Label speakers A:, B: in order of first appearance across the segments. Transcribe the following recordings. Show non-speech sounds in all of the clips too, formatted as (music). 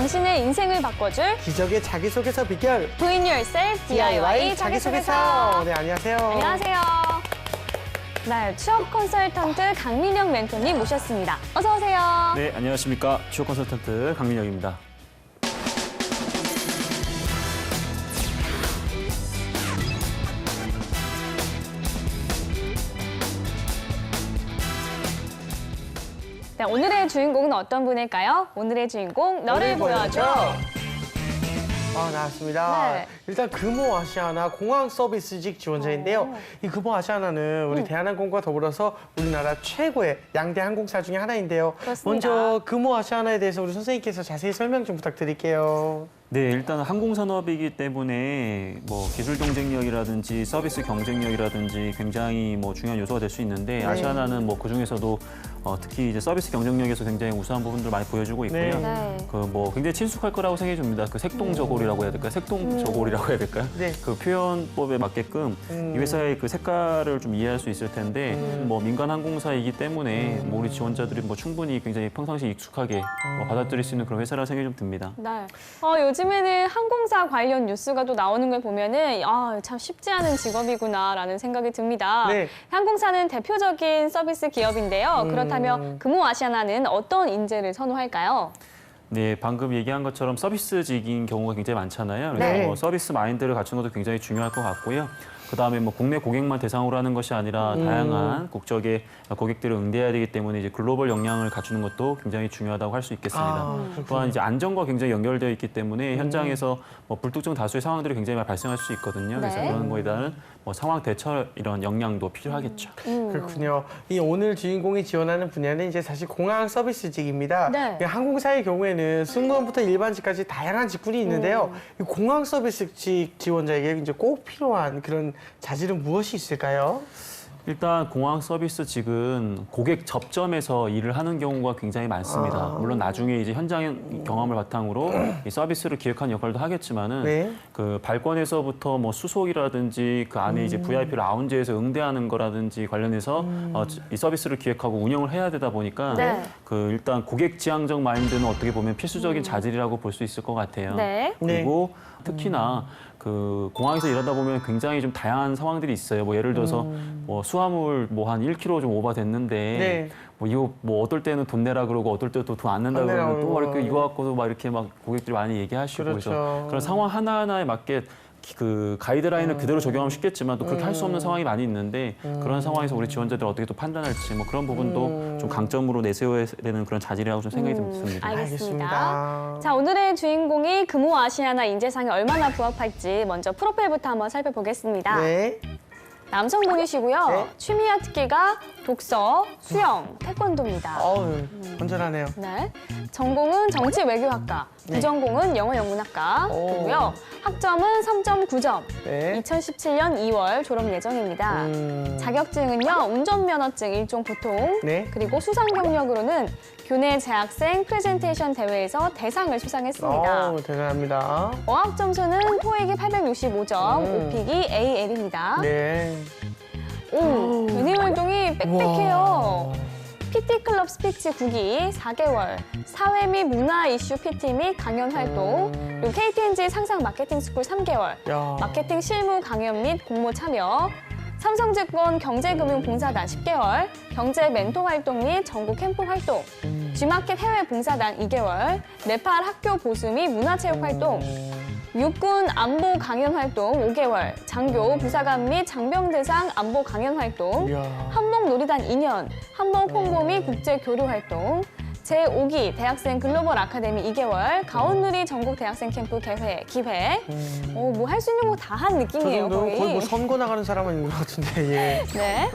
A: 당신의 인생을 바꿔줄
B: 기적의 자기소개서 비결
A: Do It Yourself DIY 자기소개서.
B: 네, 안녕하세요.
A: 안녕하세요. 네, 취업 컨설턴트 강민영 멘토님 모셨습니다. 어서 오세요.
C: 네, 안녕하십니까. 취업 컨설턴트 강민혁입니다.
A: 네, 오늘의 주인공은 어떤 분일까요? 오늘의 주인공 너를 보여줘.
B: 아, 나왔습니다.
A: 네.
B: 일단 금호 아시아나 공항 서비스직 지원자인데요.
A: 어.
B: 이 금호 아시아나는
A: 음.
B: 우리 대한항공과 더불어서 우리나라 최고의 양대 항공사 중에 하나인데요.
A: 그렇습니다.
B: 먼저 금호 아시아나에 대해서 우리 선생님께서 자세히 설명 좀 부탁드릴게요.
C: 네, 일단 항공산업이기 때문에 뭐 기술 경쟁력이라든지 서비스 경쟁력이라든지 굉장히 뭐 중요한 요소가 될 수 있는데
B: 네.
C: 아시아나는 뭐 그중에서도 어, 특히 이제 서비스 경쟁력에서 굉장히 우수한 부분들을 많이 보여주고 있고요.
B: 네.
A: 네.
C: 그뭐 굉장히 친숙할 거라고 생각이 듭니다. 그 색동저고리라고 해야 될까요? 색동저고리라고 해야 될까요?
B: 네.
C: 그 표현법에 맞게끔
B: 음.
C: 이 회사의 그 색깔을 좀 이해할 수 있을 텐데
B: 음.
C: 뭐 민간 항공사이기 때문에 뭐 우리 지원자들이 뭐 충분히 굉장히 평상시 익숙하게
B: 음.
C: 뭐 받아들일 수 있는 그런 회사라는 생각이 좀 듭니다.
A: 네. 어, 요즘 에는 항공사 관련 뉴스가 또 나오는 걸 보면은 아, 참 쉽지 않은 직업이구나라는 생각이 듭니다.
B: 네.
A: 항공사는 대표적인 서비스 기업인데요.
B: 음.
A: 그렇다면 금호 아시아나는 어떤 인재를 선호할까요?
C: 네, 방금 얘기한 것처럼 서비스직인 경우가 굉장히 많잖아요. 그래서
B: 네.
C: 뭐 서비스 마인드를 갖추는 것도 굉장히 중요할 것 같고요. 그다음에 뭐 국내 고객만 대상으로 하는 것이 아니라
B: 음.
C: 다양한 국적의 고객들을 응대해야 되기 때문에 이제 글로벌 역량을 갖추는 것도 굉장히 중요하다고 할 수 있겠습니다.
B: 아, 그렇군요.
C: 또한 이제 안전과 굉장히 연결되어 있기
B: 음.
C: 때문에 현장에서 뭐 불특정 다수의 상황들이 굉장히 많이 발생할 수 있거든요. 그래서
A: 네.
C: 그런 거에 대한 뭐 상황 대처 이런 역량도 필요하겠죠.
A: 음.
B: 그렇군요. 이 오늘 주인공이 지원하는 분야는 이제 사실 공항 서비스직입니다.
A: 네.
B: 이 항공사의 경우에는 승무원부터 일반직까지 다양한 직군이 있는데요.
A: 음.
B: 이 공항 서비스직 지원자에게 이제 꼭 필요한 그런 자질은 무엇이 있을까요?
C: 일단 공항 서비스 직은 고객 접점에서 일을 하는 경우가 굉장히 많습니다.
B: 아.
C: 물론 나중에 이제 현장 경험을 바탕으로 이 서비스를 기획하는 역할도 하겠지만은
B: 네.
C: 그 발권에서부터 뭐 수속이라든지 그 안에
B: 음.
C: 이제 VIP 라운지에서 응대하는 거라든지 관련해서 어, 이 서비스를 기획하고 운영을 해야 되다 보니까
A: 네.
C: 그 일단 고객 지향적 마인드는 어떻게 보면 필수적인 자질이라고 볼 수 있을 것 같아요.
A: 음. 네.
C: 그리고 특히나 그 공항에서 일하다 보면 굉장히 좀 다양한 상황들이 있어요. 뭐 예를 들어서 뭐 수화물 뭐 한 1kg 좀 오버됐는데
B: 네.
C: 뭐 이거 뭐 어떨 때는 돈 내라 그러고 어떨 때 또 돈 안 낸다
B: 안 내라
C: 그러면 또
B: 그러고.
C: 이렇게 이거 갖고도 막 이렇게 막 고객들이 많이 얘기하시고
B: 그렇죠.
C: 그래서 그런 상황 하나하나에 맞게 기- 그 가이드라인을 그대로 적용하면 쉽겠지만 또 그렇게 할 수 없는 상황이 많이 있는데 그런 상황에서 우리 지원자들이 어떻게 또 판단할지 뭐 그런 부분도 좀 강점으로 내세워야 되는 그런 자질이라고 좀 생각이 좀 듭니다.
A: 음, 알겠습니다.
B: 알겠습니다.
A: 자, 오늘의 주인공이 금호 아시아나 인재상에 얼마나 부합할지 먼저 프로필부터 한번 살펴보겠습니다.
B: 네.
A: 남성분이시고요.
B: 네.
A: 취미와 특기가 독서, 수영, 태권도입니다.
B: 어우, 건전하네요.
A: 네. 전공은 정치 외교학과,
B: 네.
A: 부전공은 영어 영문학과고요. 학점은 3.9점.
B: 네.
A: 2017년 2월 졸업 예정입니다.
B: 음.
A: 자격증은요, 운전면허증 일종 보통,
B: 네.
A: 그리고 수상 경력으로는 교내 재학생 프레젠테이션 대회에서 대상을 수상했습니다.
B: 어우, 대단합니다.
A: 어학 점수는 토익이 865점,
B: 음.
A: 오픽이 AL입니다.
B: 네.
A: 오, 개념 활동이 빽빽해요.
B: 와.
A: PT 클럽 스피치 9기 4개월, 사회 및 문화 이슈 PT 및 강연 활동,
B: 음.
A: 그리고 KTNG 상상 마케팅 스쿨 3개월,
B: 야.
A: 마케팅 실무 강연 및 공모 참여, 삼성증권 경제금융봉사단 10개월, 경제 멘토 활동 및 전국 캠프 활동,
B: 음.
A: G마켓 해외 봉사단 2개월, 네팔 학교 보수 및 문화체육 활동,
B: 음.
A: 육군 안보 강연 활동 5개월, 장교 부사관 및 장병대상 안보 강연 활동. 한복 놀이단 2년, 한복 홍보 및 국제 교류 활동, 제5기 대학생 글로벌 아카데미 2개월, 가온누리 전국 대학생 캠프 개회, 기획.
B: 음.
A: 어, 뭐 할 수 있는 거
B: 다한저
A: 느낌이에요,
B: 정도면
A: 거의.
B: 거의 뭐 선거 나가는 사람인 것 같은데, 예.
A: 네.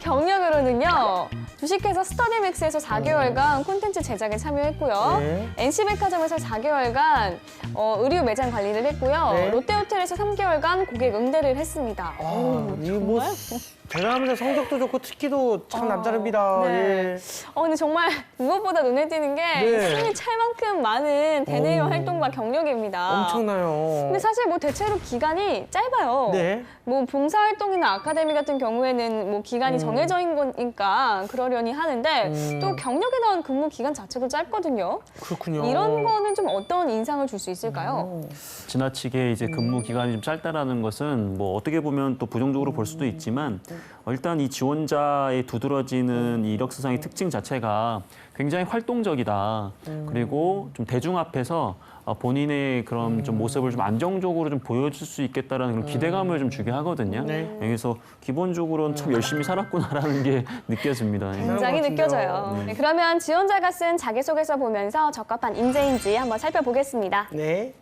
A: 경력으로는요. 주식회사 스터디맥스에서 4개월간 콘텐츠 제작에 참여했고요.
B: 네.
A: NC백화점에서 4개월간 어, 의류 매장 관리를 했고요.
B: 네.
A: 롯데호텔에서 3개월간 고객 응대를 했습니다.
B: 아,
A: 오,
B: 이거 뭐
A: 정말?
B: 대단합니다. 성적도 좋고 특기도 참 남다릅니다.
A: 네.
B: 예.
A: 어, 근데 정말 무엇보다 눈에 띄는 게
B: 네.
A: 숨이 찰 만큼 많은 대내외
B: 오.
A: 활동과 경력입니다.
B: 엄청나요.
A: 근데 사실 뭐 대체로 기간이 짧아요.
B: 네.
A: 뭐 봉사활동이나 아카데미 같은 경우에는 뭐 기간이 정해져 있는 거니까 그러려니 하는데
B: 음.
A: 또 경력에 나온 근무 기간 자체도 짧거든요.
B: 그렇군요.
A: 이런 거는 좀 어떤 인상을 줄 수 있을까요?
C: 지나치게 이제 근무 기간이 좀 짧다라는 것은 뭐 어떻게 보면 또 부정적으로 볼 수도 있지만 어, 일단 이 지원자의 두드러지는 이 이력 사상의 특징 자체가 굉장히 활동적이다. 그리고 좀 대중 앞에서 어, 본인의 그런 좀 모습을 좀 안정적으로 좀 보여줄 수 있겠다라는 그런 기대감을 좀 주게 하거든요.
B: 네.
C: 그래서 기본적으로는 참 열심히 살았구나라는 게 (laughs) 느껴집니다. 예.
A: 굉장히. 느껴져요. 네, 그러면 지원자가 쓴 자기소개서 보면서 적합한 인재인지 한번 살펴보겠습니다.
B: 네.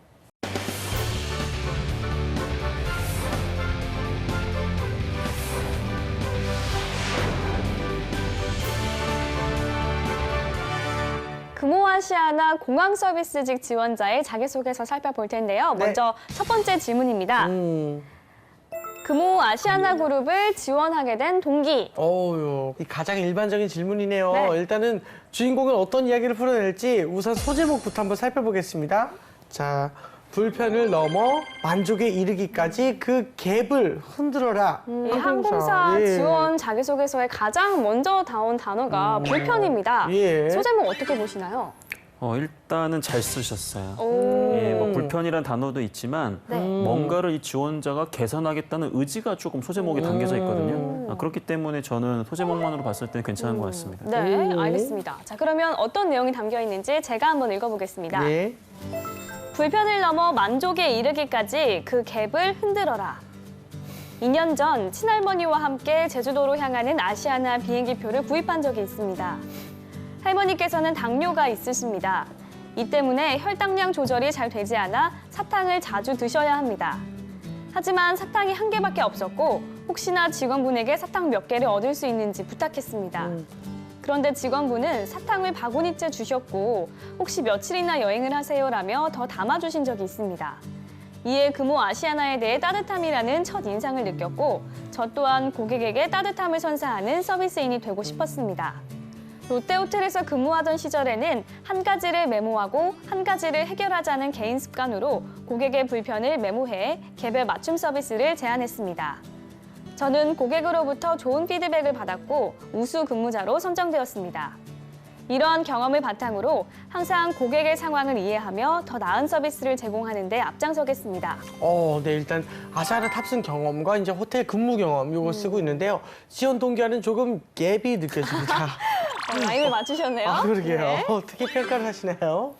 A: 금호아시아나 공항 서비스직 지원자의 자기소개서 살펴볼 텐데요.
B: 네.
A: 먼저 첫 번째 질문입니다.
B: 음.
A: 금호 아시아나 그룹을 지원하게 된 동기.
B: 어우요. 이 가장 일반적인 질문이네요.
A: 네.
B: 일단은 주인공은 어떤 이야기를 풀어낼지 우선 소제목부터 한번 살펴보겠습니다. 자, 불편을 넘어 만족에 이르기까지 그 갭을 흔들어라.
A: 이 항공사
B: 예.
A: 지원 자기소개서에 가장 먼저 나온 단어가 불편입니다.
B: 예.
A: 소제목 어떻게 보시나요?
C: 어, 일단은 잘 쓰셨어요.
A: 오.
C: 예, 뭐 불편이란 단어도 있지만
A: 네.
C: 뭔가를 이 지원자가 개선하겠다는 의지가 조금 소제목에 담겨져 있거든요. 아, 그렇기 때문에 저는 소제목만으로 봤을 때는 괜찮은 것 같습니다.
A: 네,
B: 오.
A: 알겠습니다. 자, 그러면 어떤 내용이 담겨 있는지 제가 한번 읽어보겠습니다.
B: 예.
A: 불편을 넘어 만족에 이르기까지 그 갭을 흔들어라. 2년 전 친할머니와 함께 제주도로 향하는 아시아나 비행기표를 구입한 적이 있습니다. 할머니께서는 당뇨가 있으십니다. 이 때문에 혈당량 조절이 잘 되지 않아 사탕을 자주 드셔야 합니다. 하지만 사탕이 한 개밖에 없었고 혹시나 직원분에게 사탕 몇 개를 얻을 수 있는지 부탁했습니다. 그런데 직원분은 사탕을 바구니째 주셨고 혹시 며칠이나 여행을 하세요라며 더 담아주신 적이 있습니다. 이에 금호 아시아나에 대해 따뜻함이라는 첫 인상을 느꼈고 저 또한 고객에게 따뜻함을 선사하는 서비스인이 되고 싶었습니다. 롯데호텔에서 근무하던 시절에는 한 가지를 메모하고 한 가지를 해결하자는 개인 습관으로 고객의 불편을 메모해 개별 맞춤 서비스를 제안했습니다. 저는 고객으로부터 좋은 피드백을 받았고 우수 근무자로 선정되었습니다. 이러한 경험을 바탕으로 항상 고객의 상황을 이해하며 더 나은 서비스를 제공하는 데 앞장서겠습니다.
B: 어, 네, 일단 아시아나 탑승 경험과 이제 호텔 근무 경험 요거 쓰고 있는데요. 지원 동기와는 조금 갭이 느껴집니다. (laughs)
A: 어, 라임을 맞추셨네요.
B: 아, 그러게요.
A: 네. (laughs)
B: 어떻게 평가를 하시나요?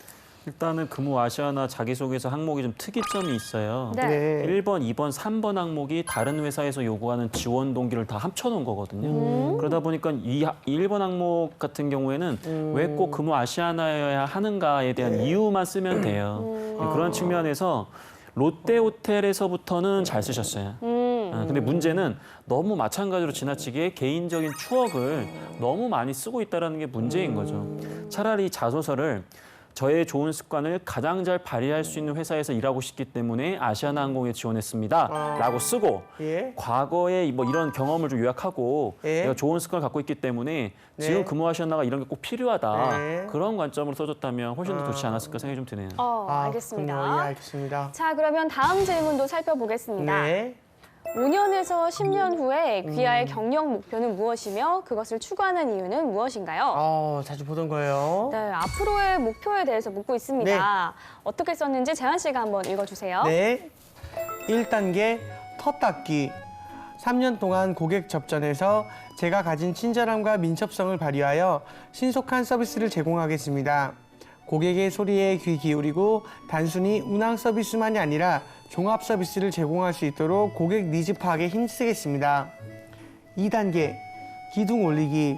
C: 일단은 금호 아시아나 자기소개서 항목이 좀 특이점이 있어요.
A: 네.
C: 1번, 2번, 3번 항목이 다른 회사에서 요구하는 지원 동기를 다 합쳐놓은 거거든요.
A: 음.
C: 그러다 보니까 이, 하- 이 1번 항목 같은 경우에는
B: 음.
C: 왜꼭 금호 아시아나여야 하는가에 대한
B: 네.
C: 이유만 쓰면 돼요.
A: 음.
C: 네, 그런 측면에서 롯데 호텔에서부터는 잘 쓰셨어요.
A: 음.
C: 아, 근데 문제는 너무 마찬가지로 지나치게 개인적인 추억을 너무 많이 쓰고 있다는 게 문제인 거죠. 차라리 자소서를 저의 좋은 습관을 가장 잘 발휘할 수 있는 회사에서 일하고 싶기 때문에 아시아나 항공에 지원했습니다. 라고 쓰고
B: 예.
C: 과거에 뭐 이런 경험을 좀 요약하고
B: 예.
C: 내가 좋은 습관을 갖고 있기 때문에
B: 네.
C: 지금 근무하시나가 이런 게 꼭 필요하다.
B: 네.
C: 그런 관점으로 써줬다면 훨씬 더 좋지 않았을까 생각이 좀 드네요.
A: 어,
B: 아,
A: 알겠습니다.
B: 그렇군요. 예, 알겠습니다.
A: 자, 그러면 다음 질문도 살펴보겠습니다.
B: 네.
A: 5년에서 10년 후에 귀하의
B: 음.
A: 경력 목표는 무엇이며 그것을 추구하는 이유는 무엇인가요?
B: 어, 자주 보던 거예요.
A: 네, 앞으로의 목표에 대해서 묻고 있습니다. 어떻게 썼는지 재환 씨가 한번 읽어주세요.
B: 네. 1단계 텃닦기. 3년 동안 고객 접전에서 제가 가진 친절함과 민첩성을 발휘하여 신속한 서비스를 제공하겠습니다. 고객의 소리에 귀 기울이고 단순히 운항 서비스만이 아니라 종합 서비스를 제공할 수 있도록 고객 니즈 파악에 힘쓰겠습니다. 2단계 기둥 올리기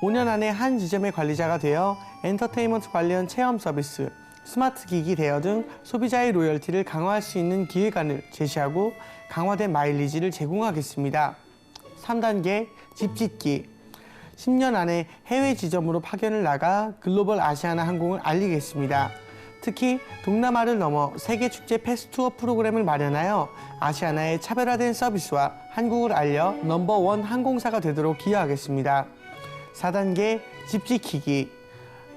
B: 5년 안에 한 지점의 관리자가 되어 엔터테인먼트 관련 체험 서비스, 스마트 기기 대여 등 소비자의 로열티를 강화할 수 있는 기획안을 제시하고 강화된 마일리지를 제공하겠습니다. 3단계 집짓기 10년 안에 해외 지점으로 파견을 나가 글로벌 아시아나 항공을 알리겠습니다. 특히 동남아를 넘어 세계 축제 패스투어 프로그램을 마련하여 아시아나의 차별화된 서비스와 한국을 알려 넘버원 항공사가 되도록 기여하겠습니다. 4단계 집 지키기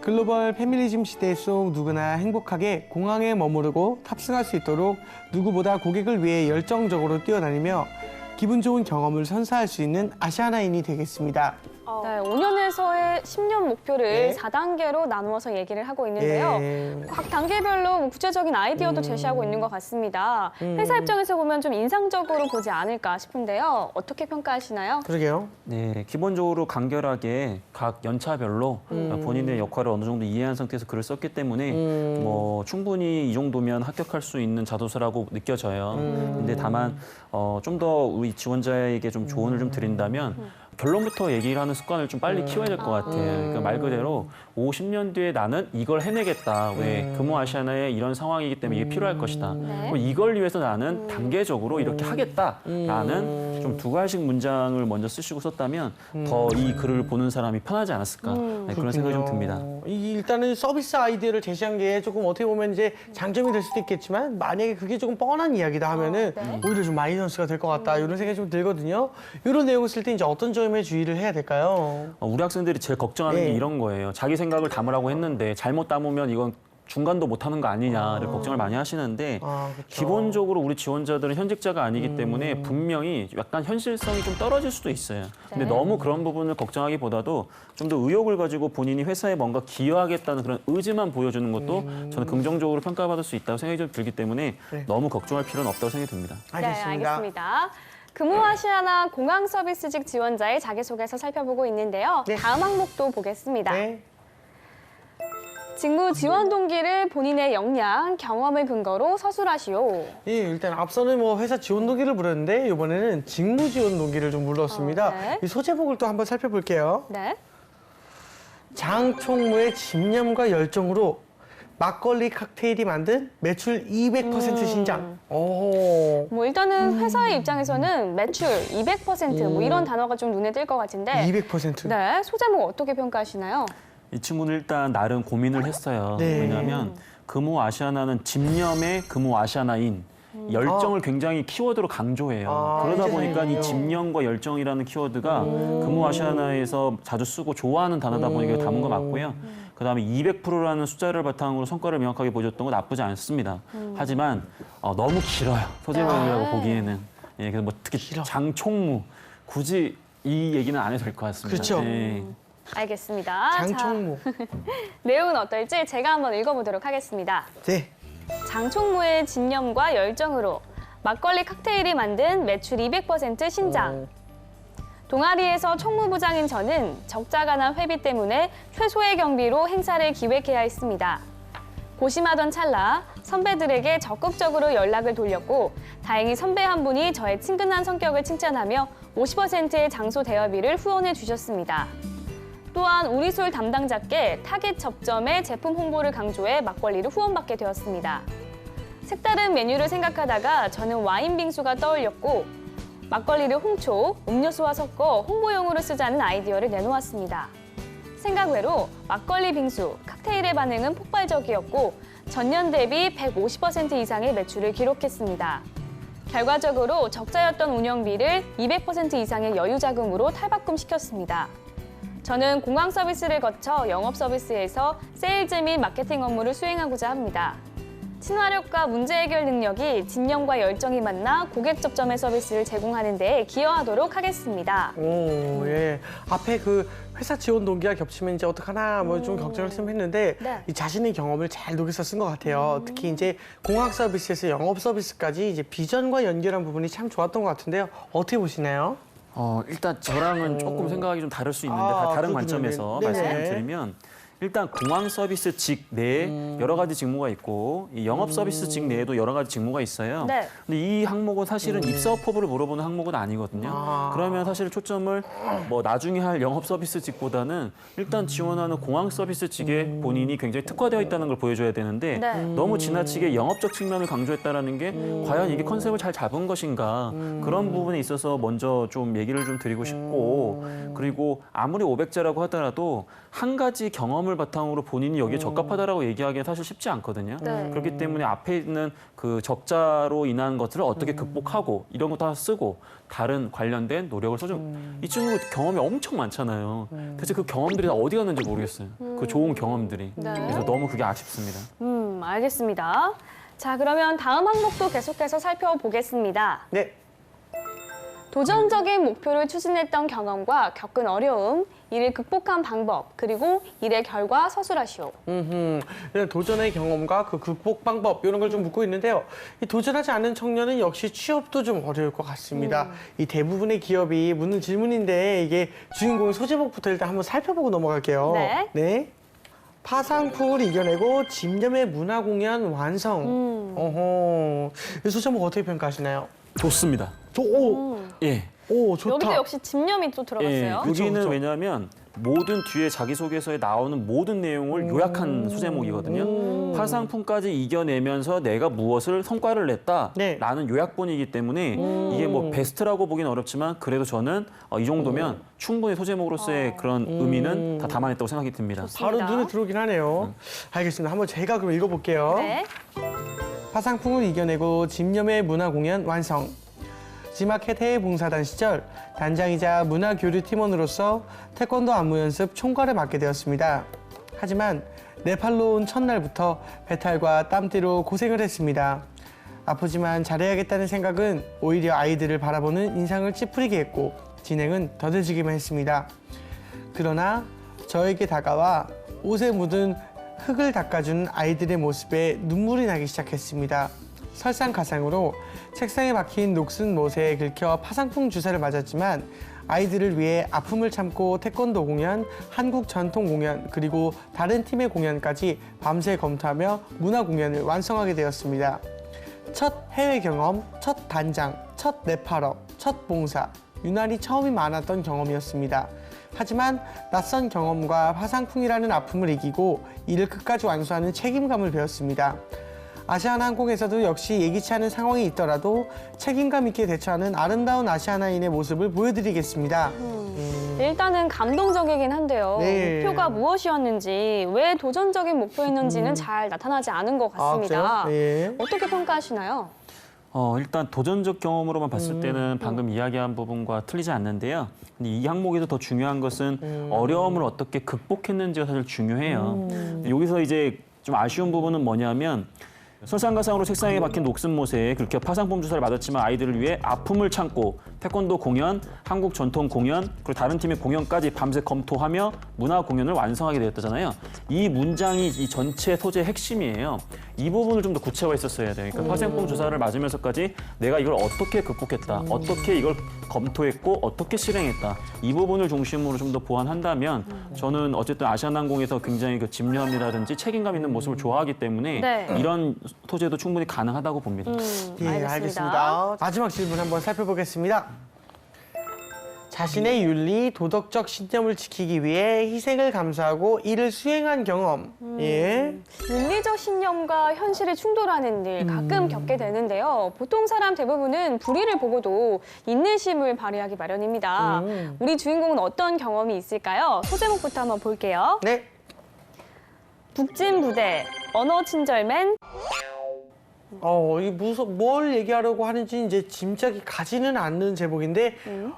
B: 글로벌 페미니즘 시대 속 누구나 행복하게 공항에 머무르고 탑승할 수 있도록 누구보다 고객을 위해 열정적으로 뛰어다니며 기분 좋은 경험을 선사할 수 있는 아시아나인이 되겠습니다.
A: 네, 5년에서의 10년 목표를
B: 네.
A: 4단계로 나누어서 얘기를 하고 있는데요.
B: 예.
A: 각 단계별로 뭐 구체적인 아이디어도
B: 음.
A: 제시하고 있는 것 같습니다. 회사 입장에서 보면 좀 인상적으로 보지 않을까 싶은데요. 어떻게 평가하시나요?
B: 그러게요.
C: 네, 기본적으로 간결하게 각 연차별로 본인의 역할을 어느 정도 이해한 상태에서 글을 썼기 때문에
B: 음.
C: 뭐 충분히 이 정도면 합격할 수 있는 자소서라고 느껴져요. 근데 다만 어, 좀 더 우리 지원자에게 좀 조언을 좀 드린다면 결론부터 얘기를 하는 습관을 좀 빨리 키워야 될 것 같아요. 그러니까 말 그대로 50년 뒤에 나는 이걸 해내겠다. 왜 금호 아시아나의 이런 상황이기 때문에 이게 필요할 것이다.
A: 네.
C: 그리고 이걸 위해서 나는 단계적으로 이렇게 하겠다라는 좀 두 가지 문장을 먼저 쓰시고 썼다면 더 이 글을 보는 사람이 편하지 않았을까 네, 그런 생각이 좀 듭니다.
B: 이 일단은 서비스 아이디어를 제시한 게 조금 어떻게 보면 이제 장점이 될 수도 있겠지만 만약에 그게 조금 뻔한 이야기다 하면은
A: 아, 네.
B: 오히려 좀 마이너스가 될 것 같다 이런 생각이 좀 들거든요. 이런 내용을 쓸 때 이제 어떤 점에 주의를 해야 될까요?
C: 어, 우리 학생들이 제일 걱정하는
B: 네.
C: 게 이런 거예요. 자기 생각을 담으라고 했는데 잘못 담으면 이건 중간도 못하는 거 아니냐를 걱정을 많이 하시는데
B: 아.
C: 기본적으로 우리 지원자들은 현직자가 아니기 때문에 분명히 약간 현실성이 좀 떨어질 수도 있어요. 근데
A: 네.
C: 너무 그런 부분을 걱정하기보다도 좀 더 의욕을 가지고 본인이 회사에 뭔가 기여하겠다는 그런 의지만 보여주는 것도 저는 긍정적으로 평가받을 수 있다고 생각이 좀 들기 때문에
B: 네.
C: 너무 걱정할 필요는 없다고 생각이 듭니다.
B: 알겠습니다.
A: 네, 알겠습니다. 금호아시아나 공항 서비스직 지원자의 자기소개서 살펴보고 있는데요.
B: 네.
A: 다음 항목도 보겠습니다.
B: 네.
A: 직무 지원 동기를 본인의 역량, 경험을 근거로 서술하시오.
B: 예, 일단 앞서는 뭐 회사 지원 동기를 물었는데 이번에는 직무 지원 동기를 좀 물었습니다.
A: 어, 네.
B: 이 소제목을 또 한번 살펴볼게요.
A: 네.
B: 장 총무의 집념과 열정으로 막걸리 칵테일이 만든 매출 200%
A: 음.
B: 신장. 오.
A: 뭐 일단은 회사의 입장에서는 매출 200%뭐 이런 단어가 좀 눈에 띌 것 같은데
B: 200%.
A: 네, 소제목 어떻게 평가하시나요?
C: 이 친구는 일단 나름 고민을 했어요.
B: 네.
C: 왜냐하면 금호 아시아나는 집념의 금호 아시아나인 열정을 굉장히 키워드로 강조해요.
B: 아,
C: 그러다 보니까 이. 집념과 열정이라는 키워드가 금호 아시아나에서 자주 쓰고 좋아하는 단어다 보니까 담은 거 맞고요. 그다음에 200%라는 숫자를 바탕으로 성과를 명확하게 보여줬던 건 나쁘지 않습니다. 하지만 어, 너무 길어요. 소제목이라고
A: 네.
C: 보기에는. 예, 그래서 뭐 특히
B: 길어.
C: 장총무 굳이 이 얘기는 안 해도 될 것 같습니다.
B: 그렇죠.
C: 예.
A: 알겠습니다.
B: 장 총무.
A: 자, (laughs) 내용은 어떨지 제가 한번 읽어보도록 하겠습니다.
B: 네.
A: 장총무의 집념과 열정으로 막걸리 칵테일이 만든 매출 200% 신장. 동아리에서 총무부장인 저는 적자가 난 회비 때문에 최소의 경비로 행사를 기획해야 했습니다. 고심하던 찰나 선배들에게 적극적으로 연락을 돌렸고 다행히 선배 한 분이 저의 친근한 성격을 칭찬하며 50%의 장소 대여비를 후원해 주셨습니다. 또한 우리 술 담당자께 타겟 접점의 제품 홍보를 강조해 막걸리를 후원받게 되었습니다. 색다른 메뉴를 생각하다가 저는 와인 빙수가 떠올렸고 막걸리를 홍초, 음료수와 섞어 홍보용으로 쓰자는 아이디어를 내놓았습니다. 생각 외로 막걸리 빙수, 칵테일의 반응은 폭발적이었고 전년 대비 150% 이상의 매출을 기록했습니다. 결과적으로 적자였던 운영비를 200% 이상의 여유 자금으로 탈바꿈시켰습니다. 저는 공항 서비스를 거쳐 영업 서비스에서 세일즈 및 마케팅 업무를 수행하고자 합니다. 친화력과 문제 해결 능력이 진념과 열정이 만나 고객 접점의 서비스를 제공하는 데 기여하도록 하겠습니다.
B: 오, 예. 앞에 그 회사 지원 동기가 겹치면 이제 어떡하나 뭐 좀 걱정을 좀 했는데
A: 네.
B: 이 자신의 경험을 잘 녹여서 쓴 것 같아요. 특히 이제 공학 서비스에서 영업 서비스까지 이제 비전과 연결한 부분이 참 좋았던 것 같은데요. 어떻게 보시나요?
C: 어, 일단 저랑은 조금 생각이 좀 다를 수 있는데
B: 아,
C: 다른
B: 그렇군요.
C: 관점에서
B: 네네.
C: 말씀을 드리면 일단 공항 서비스 직 내에
B: 음.
C: 여러 가지 직무가 있고 이 영업 서비스 직 내에도 여러 가지 직무가 있어요.
A: 네.
C: 근데 이 항목은 사실은 입사업 허브를 물어보는 항목은 아니거든요.
B: 음. 아.
C: 그러면 사실 초점을 뭐 나중에 할 영업 서비스 직보다는 일단 지원하는 공항 서비스 직에
B: 음.
C: 본인이 굉장히 특화되어 있다는 걸 보여줘야 되는데
A: 네.
C: 너무 지나치게 영업적 측면을 강조했다라는 게 과연 이게 컨셉을 잘 잡은 것인가 그런 부분에 있어서 먼저 좀 얘기를 좀 드리고 싶고 그리고 아무리 500자라고 하더라도 한 가지 경험을 경험을 바탕으로 본인이 여기에 적합하다라고 얘기하기는 사실 쉽지 않거든요.
A: 네.
C: 그렇기 때문에 앞에 있는 그 적자로 인한 것들을 어떻게 극복하고 이런 것도 다 쓰고 다른 관련된 노력을 써준 이 친구 경험이 엄청 많잖아요. 대체 그 경험들이 다 어디 갔는지 모르겠어요. 그 좋은 경험들이.
A: 네.
C: 그래서 너무 그게 아쉽습니다.
A: 음, 알겠습니다. 자, 그러면 다음 항목도 계속해서 살펴보겠습니다.
B: 네.
A: 도전적인 목표를 추진했던 경험과 겪은 어려움, 이를 극복한 방법, 그리고 일의 결과 서술하시오.
B: 이런 도전의 경험과 그 극복 방법 이런 걸 좀 묻고 있는데요. 이 도전하지 않은 청년은 역시 취업도 좀 어려울 것 같습니다. 이 대부분의 기업이 묻는 질문인데 이게 주인공 소제목부터 일단 한번 살펴보고 넘어갈게요.
A: 네.
B: 파상풍을 이겨내고 집념의 문화 공연 완성.
A: 음.
B: 어허. 이 소제목 어떻게 평가하시나요?
C: 좋습니다.
B: 저, 오,
C: 예.
B: 오, 좋다.
A: 여기도 역시 집념이 또 들어갔어요.
C: 예, 여기는
B: 그쵸.
C: 왜냐하면 모든 뒤에 자기소개서에 나오는 모든 내용을 요약한 소제목이거든요. 파상풍까지 이겨내면서 내가 무엇을 성과를 냈다.
B: 네.
C: 라는 요약본이기 때문에 이게 뭐 베스트라고 보기는 어렵지만 그래도 저는 어, 이 정도면 충분히 소제목으로서의 그런 의미는 다 담아냈다고 생각이 듭니다.
B: 바로
A: 좋습니다.
B: 눈에 들어오긴 하네요. 알겠습니다. 한번 제가 그럼 읽어볼게요.
A: 네.
B: 파상풍을 이겨내고 집념의 문화 공연 완성. 지마켓 해외 봉사단 시절 단장이자 문화 교류 팀원으로서 태권도 안무 연습 총괄을 맡게 되었습니다. 하지만 네팔로 온 첫날부터 배탈과 땀띠로 고생을 했습니다. 아프지만 잘해야겠다는 생각은 오히려 아이들을 바라보는 인상을 찌푸리게 했고 진행은 더뎌지기만 했습니다. 그러나 저에게 다가와 옷에 묻은 흙을 닦아주는 아이들의 모습에 눈물이 나기 시작했습니다. 설상가상으로 책상에 박힌 녹슨 못에 긁혀 파상풍 주사를 맞았지만 아이들을 위해 아픔을 참고 태권도 공연, 한국 전통 공연, 그리고 다른 팀의 공연까지 밤새 검토하며 문화 공연을 완성하게 되었습니다. 첫 해외 경험, 첫 단장, 첫 네팔어, 첫 봉사, 유난히 처음이 많았던 경험이었습니다. 하지만 낯선 경험과 화상풍이라는 아픔을 이기고 이를 끝까지 완수하는 책임감을 배웠습니다. 아시아나항공에서도 역시 예기치 않은 상황이 있더라도 책임감 있게 대처하는 아름다운 아시아나인의 모습을 보여드리겠습니다.
A: 일단은 감동적이긴 한데요.
B: 네.
A: 목표가 무엇이었는지, 왜 도전적인 목표였는지는 잘 나타나지 않은 것 같습니다.
B: 음. 그래요? 예.
A: 어떻게 평가하시나요?
C: 어, 일단 도전적 경험으로만 봤을
B: 음.
C: 때는 방금 이야기한 부분과 틀리지 않는데요. 근데 이 항목에서 더 중요한 것은
B: 음.
C: 어려움을 어떻게 극복했는지가 사실 중요해요. 여기서 이제 좀 아쉬운 부분은 뭐냐면 설상가상으로 책상에 박힌 녹슨 못에 그렇게 파상풍 주사를 맞았지만 아이들을 위해 아픔을 참고 태권도 공연, 한국 전통 공연, 그리고 다른 팀의 공연까지 밤새 검토하며 문화 공연을 완성하게 되었다잖아요. 이 문장이 이 전체 소재의 핵심이에요. 이 부분을 좀 더 구체화했었어야 돼요. 그러니까 파생풍 주사를 맞으면서까지 내가 이걸 어떻게 극복했다, 어떻게 이걸 검토했고 어떻게 실행했다. 이 부분을 중심으로 좀 더 보완한다면 저는 어쨌든 아시아나항공에서 굉장히 그 집념이라든지 책임감 있는 모습을 좋아하기 때문에
A: 네.
C: 이런 소재도 충분히 가능하다고 봅니다.
A: 음,
B: 예, 알겠습니다. 마지막 질문 한번 살펴보겠습니다. 자신의 윤리, 도덕적 신념을 지키기 위해 희생을 감수하고 이를 수행한 경험. 예.
A: 윤리적 신념과 현실이 충돌하는 일 가끔 겪게 되는데요. 보통 사람 대부분은 불의를 보고도 인내심을 발휘하기 마련입니다.
B: 음.
A: 우리 주인공은 어떤 경험이 있을까요? 소제목부터 한번 볼게요.
B: 네.
A: 북진 부대, 언어 친절맨,
B: 어, 이 무서 뭘 얘기하려고 하는지 이제 짐작이 가지는 않는 제목인데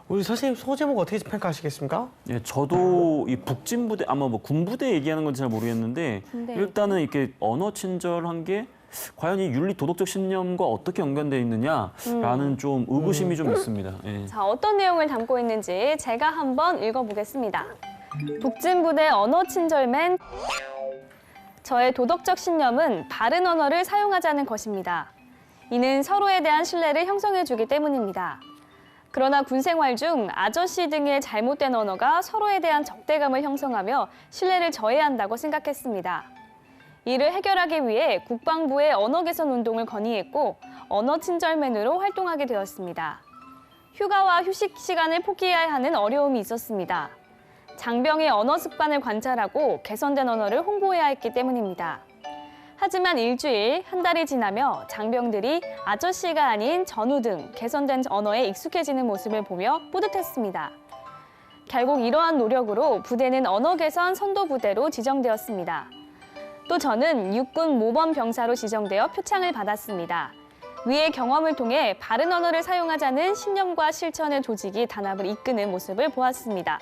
B: 우리 선생님 소제목 어떻게 평가하시겠습니까?
C: 예, 저도 이 북진 부대 아마 뭐 군부대 얘기하는 건지 잘 모르겠는데
A: 네.
C: 일단은 이렇게 언어 친절한 게 과연 이 윤리 도덕적 신념과 어떻게 연관돼 있느냐라는 좀 의구심이 좀 있습니다. 예.
A: 자, 어떤 내용을 담고 있는지 제가 한번 읽어보겠습니다. 북진부대 언어 친절맨 저의 도덕적 신념은 바른 언어를 사용하자는 것입니다. 이는 서로에 대한 신뢰를 형성해주기 때문입니다. 그러나 군 생활 중 아저씨 등의 잘못된 언어가 서로에 대한 적대감을 형성하며 신뢰를 저해한다고 생각했습니다. 이를 해결하기 위해 국방부의 언어 개선 운동을 건의했고 언어 친절맨으로 활동하게 되었습니다. 휴가와 휴식 시간을 포기해야 하는 어려움이 있었습니다. 장병의 언어 습관을 관찰하고 개선된 언어를 홍보해야 했기 때문입니다. 하지만 일주일, 한 달이 지나며 장병들이 아저씨가 아닌 전우 등 개선된 언어에 익숙해지는 모습을 보며 뿌듯했습니다. 결국 이러한 노력으로 부대는 언어 개선 선도 부대로 지정되었습니다. 또 저는 육군 모범 병사로 지정되어 표창을 받았습니다. 위의 경험을 통해 바른 언어를 사용하자는 신념과 실천의 조직이 단합을 이끄는 모습을 보았습니다.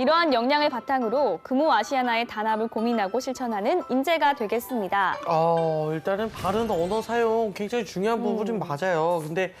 A: 이러한 역량을 바탕으로 금호 아시아나의 단합을 고민하고 실천하는 인재가 되겠습니다.
B: 어, 일단은 바른 언어 사용 굉장히 중요한 부분은 맞아요. 근데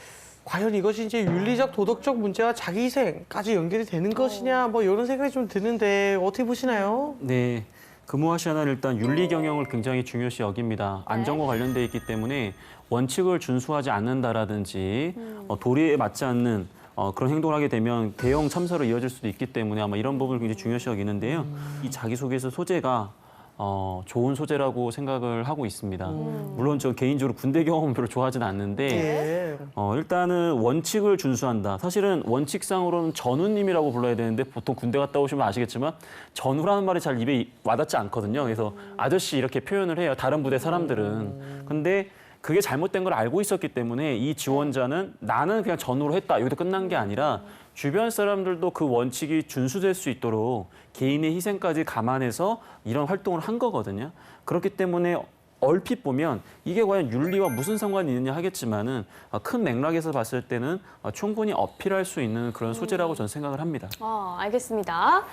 B: 과연 이것이 이제 윤리적 도덕적 문제와 자기 희생까지 연결이 되는 것이냐 뭐 이런 생각이 좀 드는데 어떻게 보시나요?
C: 네. 금호아시아나는 일단 윤리 경영을 굉장히 중요시 여깁니다. 안전과 관련돼 있기 때문에 원칙을 준수하지 않는다라든지 어, 도리에 맞지 않는 어, 그런 행동을 하게 되면 대형 참사로 이어질 수도 있기 때문에 아마 이런 부분을 굉장히 중요시 여기는데요. 이 자기소개서 소재가 어, 좋은 소재라고 생각을 하고 있습니다. 물론 저 개인적으로 군대 경험은 별로 좋아하진 않는데
B: 예.
C: 어, 일단은 원칙을 준수한다. 사실은 원칙상으로는 전우님이라고 불러야 되는데 보통 군대 갔다 오시면 아시겠지만 전우라는 말이 잘 입에 와닿지 않거든요. 그래서 아저씨 이렇게 표현을 해요. 다른 부대 사람들은. 근데 그게 잘못된 걸 알고 있었기 때문에 이 지원자는 나는 그냥 전우로 했다. 여기서 끝난 게 아니라 주변 사람들도 그 원칙이 준수될 수 있도록 개인의 희생까지 감안해서 이런 활동을 한 거거든요. 그렇기 때문에 얼핏 보면 이게 과연 윤리와 무슨 상관이 있느냐 하겠지만은 어, 큰 맥락에서 봤을 때는 어, 충분히 어필할 수 있는 그런 소재라고 저는 생각을 합니다.
A: 어, 알겠습니다.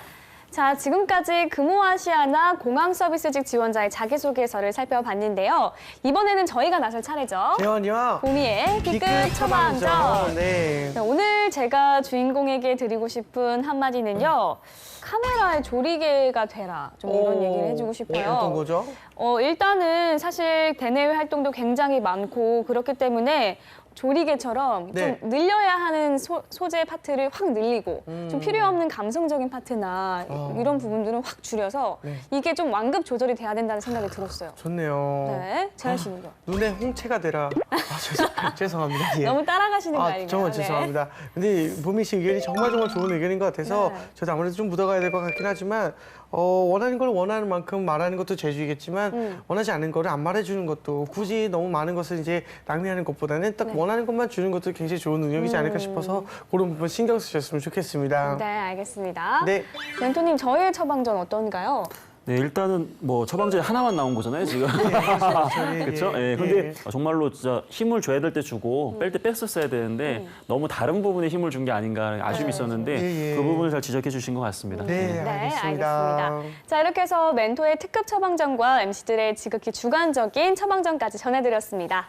A: 자, 지금까지 금호아시아나 공항 서비스직 지원자의 자기소개서를 살펴봤는데요. 이번에는 저희가 나설 차례죠.
B: 재원이와
A: 보미의 B급 처방전.
B: 처방전. 네.
A: 네, 오늘 제가 주인공에게 드리고 싶은 한마디는요. 카메라의 조리개가 되라. 좀 이런
B: 오,
A: 얘기를 해주고 싶어요.
B: 어떤 거죠?
A: 어, 일단은 사실 대내외 활동도 굉장히 많고 그렇기 때문에 조리개처럼
B: 네.
A: 좀 늘려야 하는 소, 소재 파트를 확 늘리고
B: 음.
A: 좀 필요 없는 감성적인 파트나
B: 어.
A: 이런 부분들은 확 줄여서
B: 네.
A: 이게 좀 완급 조절이 돼야 된다는 생각이 들었어요.
B: 좋네요.
A: 네, 재현 씨는요?
B: 눈에 홍채가 되라. 아, (laughs) 죄송, 죄송합니다. 예.
A: 너무 따라가시는 거
B: 아,
A: 아닌가요?
B: 정말
A: 네.
B: 죄송합니다. 근데 보미 씨 의견이 정말 정말 좋은 의견인 것 같아서
A: 네.
B: 저도 아무래도 좀 묻어가야 될 것 같긴 하지만 어, 원하는 걸 원하는 만큼 말하는 것도 재주이겠지만
A: 음.
B: 원하지 않은 거를 안 말해주는 것도 굳이 너무 많은 것을 이제 낭비하는 것보다는 딱
A: 네.
B: 원하는 것만 주는 것도 굉장히 좋은 능력이지 않을까 싶어서 그런 부분 신경 쓰셨으면 좋겠습니다.
A: 네, 알겠습니다.
B: 네.
A: 멘토님, 저의 처방전 어떤가요?
C: 네, 일단은 뭐 처방전이 하나만 나온 거잖아요, 지금.
B: 저희, (laughs)
C: 그렇죠?
B: 예,
C: 예. 근데
B: 예.
C: 정말로 진짜 힘을 줘야 될 때 주고 뺄 때 뺐었어야 되는데 너무 다른 부분에 힘을 준 게 아닌가 아쉬움이 있었는데
B: 예, 예.
C: 그 부분을 잘 지적해 주신 것 같습니다.
B: 네,
A: 네,
B: 알겠습니다.
A: 알겠습니다. 자, 이렇게 해서 멘토의 특급 처방전과 MC들의 지극히 주관적인 처방전까지 전해드렸습니다.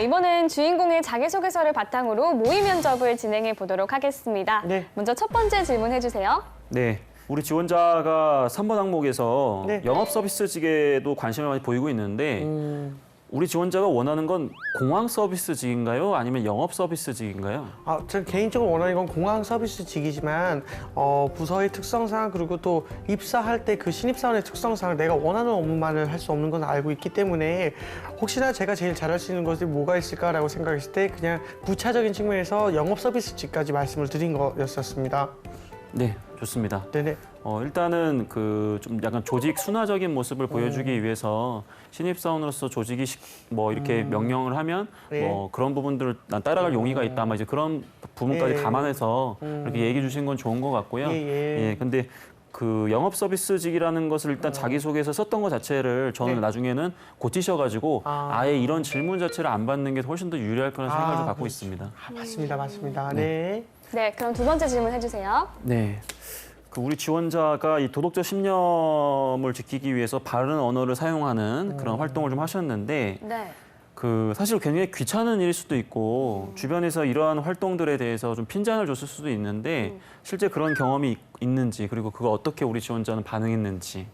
A: 이번엔 주인공의 자기소개서를 바탕으로 모의 면접을 진행해 보도록 하겠습니다.
B: 네.
A: 먼저 첫 번째 질문 해 주세요.
C: 네. 우리 지원자가 3번 항목에서
B: 네.
C: 영업 서비스직에도 관심을 많이 보이고 있는데
B: 음,
C: 우리 지원자가 원하는 건 공항 서비스직인가요? 아니면 영업 서비스직인가요?
B: 아, 전 개인적으로 원하는 건 공항 서비스직이지만 어, 부서의 특성상 그리고 또 입사할 때 그 신입사원의 특성상 내가 원하는 업무만을 할 수 없는 건 알고 있기 때문에 혹시나 제가 제일 잘할 수 있는 것이 뭐가 있을까라고 생각했을 때 그냥 부차적인 측면에서 영업 서비스직까지 말씀을 드린 거였었습니다.
C: 네, 좋습니다.
B: 네네.
C: 어, 일단은 그 좀 약간 조직 순화적인 모습을 보여주기 위해서 신입사원으로서 조직이 시- 뭐 이렇게 명령을 하면
B: 네.
C: 뭐 그런 부분들을 난 따라갈 용의가 있다. 아마 이제 그런 부분까지
B: 예.
C: 감안해서 이렇게 얘기해 주신 건 좋은 것 같고요.
B: 예, 예.
C: 근데 그 영업 서비스직이라는 것을 일단 자기소개서 썼던 것 자체를 저는
B: 네.
C: 나중에는 고치셔가지고
B: 아.
C: 아. 예 이런 질문 자체를 안 받는 게 훨씬 더 유리할 거라는 생각을 좀
B: 아,
C: 갖고
B: 그렇죠.
C: 있습니다.
B: 아, 맞습니다, 맞습니다. 네.
A: 네, 그럼 두 번째 질문 해주세요.
C: 네. 그 우리 지원자가 이 도덕적 신념을 지키기 위해서 바른 언어를 사용하는 그런 활동을 좀 하셨는데
A: 네.
C: 그 사실 굉장히 귀찮은 일일 수도 있고 주변에서 이러한 활동들에 대해서 좀 핀잔을 줬을 수도 있는데 실제 그런 경험이 있- 있는지 그리고 그거 어떻게 우리 지원자는 반응했는지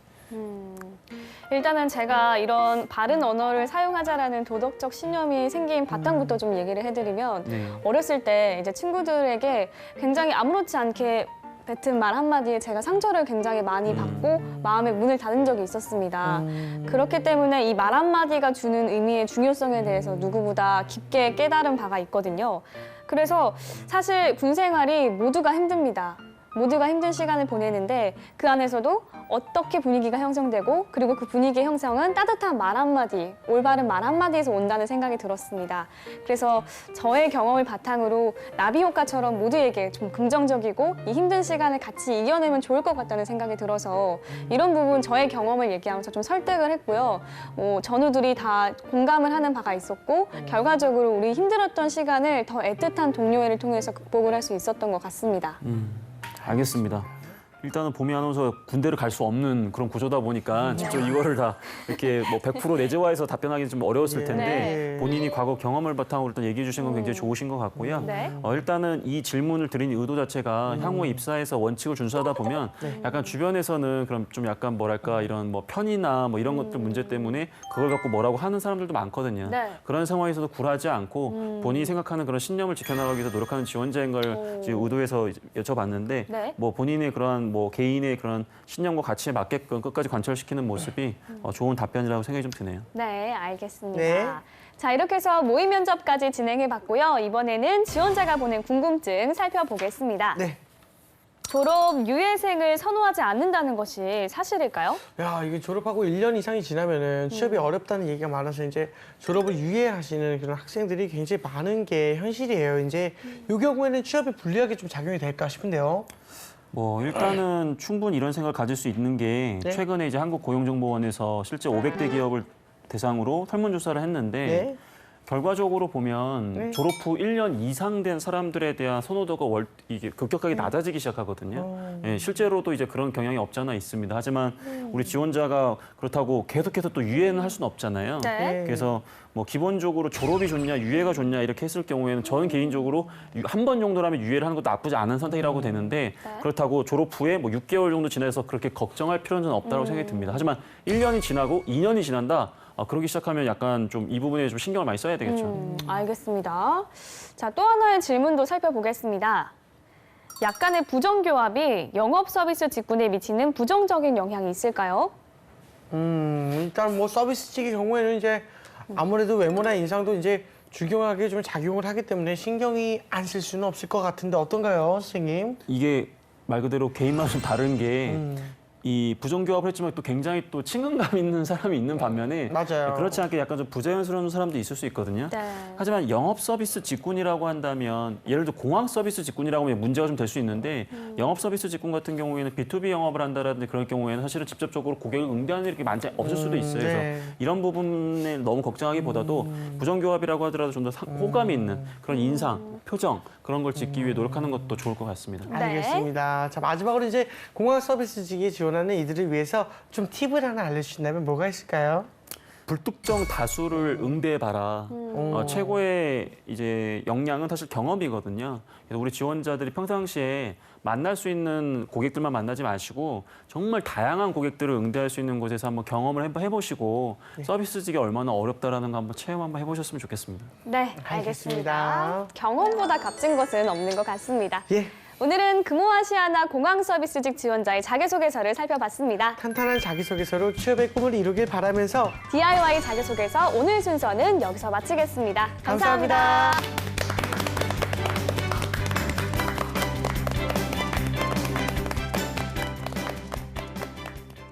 A: 일단은 제가 이런 바른 언어를 사용하자라는 도덕적 신념이 생긴 바탕부터 좀 얘기를 해드리면
C: 네.
A: 어렸을 때 이제 친구들에게 굉장히 아무렇지 않게 뱉은 말 한마디에 제가 상처를 굉장히 많이 받고 마음의 문을 닫은 적이 있었습니다. 그렇기 때문에 이 말 한마디가 주는 의미의 중요성에 대해서 누구보다 깊게 깨달은 바가 있거든요. 그래서 사실 군 생활이 모두가 힘듭니다. 모두가 힘든 시간을 보내는데 그 안에서도 어떻게 분위기가 형성되고 그리고 그 분위기의 형성은 따뜻한 말 한마디, 올바른 말 한마디에서 온다는 생각이 들었습니다. 그래서 저의 경험을 바탕으로 나비 효과처럼 모두에게 좀 긍정적이고 이 힘든 시간을 같이 이겨내면 좋을 것 같다는 생각이 들어서 이런 부분 저의 경험을 얘기하면서 좀 설득을 했고요. 어, 전우들이 다 공감을 하는 바가 있었고 결과적으로 우리 힘들었던 시간을 더 애틋한 동료회를 통해서 극복을 할 수 있었던 것 같습니다.
C: 음, 알겠습니다. 일단은 봄이 아나운서 군대를 갈 수 없는 그런 구조다 보니까 직접 이거를 다 이렇게 뭐 100% 내재화해서 답변하기 좀 어려웠을 텐데
B: 네.
C: 본인이 과거 경험을 바탕으로 일단 얘기해 주신 건 굉장히 좋으신 것 같고요.
A: 네.
C: 어, 일단은 이 질문을 드린 의도 자체가 향후에 입사해서 원칙을 준수하다 보면 약간 주변에서는 그럼 좀 약간 뭐랄까 이런 뭐 편이나 뭐 이런 것들 문제 때문에 그걸 갖고 뭐라고 하는 사람들도 많거든요.
A: 네.
C: 그런 상황에서도 굴하지 않고 본인이 생각하는 그런 신념을 지켜나가기 위해서 노력하는 지원자인 걸
A: 오.
C: 지금 의도해서 여쭤봤는데
A: 네.
C: 뭐 본인의 그런 뭐 개인의 그런 신념과 가치에 맞게끔 끝까지 관철시키는 모습이 어, 좋은 답변이라고 생각이 좀 드네요.
A: 네, 알겠습니다.
B: 네.
A: 자, 이렇게 해서 모의 면접까지 진행해 봤고요. 이번에는 지원자가 보낸 궁금증 살펴보겠습니다.
B: 네.
A: 졸업 유예생을 선호하지 않는다는 것이 사실일까요?
B: 야, 이게 졸업하고 1년 이상이 지나면은 취업이 어렵다는 얘기가 많아서 이제 졸업을 유예하시는 그런 학생들이 굉장히 많은 게 현실이에요. 이제 이 경우에는 취업에 불리하게 좀 작용이 될까 싶은데요.
C: 뭐 일단은 충분히 이런 생각을 가질 수 있는 게
B: 네.
C: 최근에 이제 한국 고용정보원에서 실제 500대 기업을 대상으로 설문조사를 했는데
B: 네.
C: 결과적으로 보면
B: 네.
C: 졸업 후 1년 이상 된 사람들에 대한 선호도가 월, 이게 급격하게
B: 네.
C: 낮아지기 시작하거든요.
B: 어.
C: 예, 실제로도 이제 그런 경향이 없잖아 있습니다. 하지만 우리 지원자가 그렇다고 계속해서 또 유예는 할 수는 없잖아요.
B: 네.
C: 그래서 뭐 기본적으로 졸업이 좋냐 유예가 좋냐 이렇게 했을 경우에는 저는 개인적으로 한 번 정도라면 유예를 하는 것도 나쁘지 않은 선택이라고 되는데
A: 네.
C: 그렇다고 졸업 후에 뭐 6개월 정도 지나서 그렇게 걱정할 필요는 없다고 생각이 듭니다. 하지만 1년이 지나고 2년이 지난다. 아, 그러기 시작하면 약간 좀 이 부분에 좀 신경을 많이 써야 되겠죠.
A: 음, 알겠습니다. 자, 또 하나의 질문도 살펴보겠습니다. 약간의 부정교합이 영업 서비스 직군에 미치는 부정적인 영향이 있을까요?
B: 음, 일단 뭐 서비스직의 경우에는 이제 아무래도 외모나 인상도 이제 중요하게 좀 작용을 하기 때문에 신경이 안 쓸 수는 없을 것 같은데 어떤가요, 선생님?
C: 이게 말 그대로 개인마다 좀 다른 게
B: 음.
C: 이 부정교합을 했지만 또 굉장히 또 친근감 (laughs) 있는 사람이 있는 반면에
B: 맞아요.
C: 그렇지 않게 약간 좀 부자연스러운 사람도 있을 수 있거든요.
A: 네.
C: 하지만 영업 서비스 직군이라고 한다면 예를 들어 공항 서비스 직군이라고 하면 문제가 좀 될 수 있는데
A: 음.
C: 영업 서비스 직군 같은 경우에는 B2B 영업을 한다라든지 그럴 경우에는 사실은 직접적으로 고객을 응대하는 일이 많지 없을 수도 있어요. 그래서
B: 네.
C: 이런 부분에 너무 걱정하기보다도
B: 음.
C: 부정교합이라고 하더라도 좀 더 호감이 있는 그런 인상, 표정 그런 걸 짓기 위해 노력하는 것도 좋을 것 같습니다.
A: 네.
B: 알겠습니다. 자 마지막으로 이제 공항 서비스직에 지원하는 이들을 위해서 좀 팁을 하나 알려주신다면 뭐가 있을까요?
C: 불특정 다수를 응대해봐라. 어, 최고의 이제 역량은 사실 경험이거든요. 그래서 우리 지원자들이 평상시에 만날 수 있는 고객들만 만나지 마시고 정말 다양한 고객들을 응대할 수 있는 곳에서 한번 경험을 해보- 해보시고 서비스직이 얼마나 어렵다라는 거 한번 체험 한번 해보셨으면 좋겠습니다.
A: 네,
B: 알겠습니다.
A: 알겠습니다. 경험보다 값진 것은 없는 것 같습니다.
B: 예,
A: 오늘은 금호아시아나 공항 서비스직 지원자의 자기소개서를 살펴봤습니다.
B: 탄탄한 자기소개서로 취업의 꿈을 이루길 바라면서
A: DIY 자기소개서 오늘 순서는 여기서 마치겠습니다 감사합니다.
B: 감사합니다.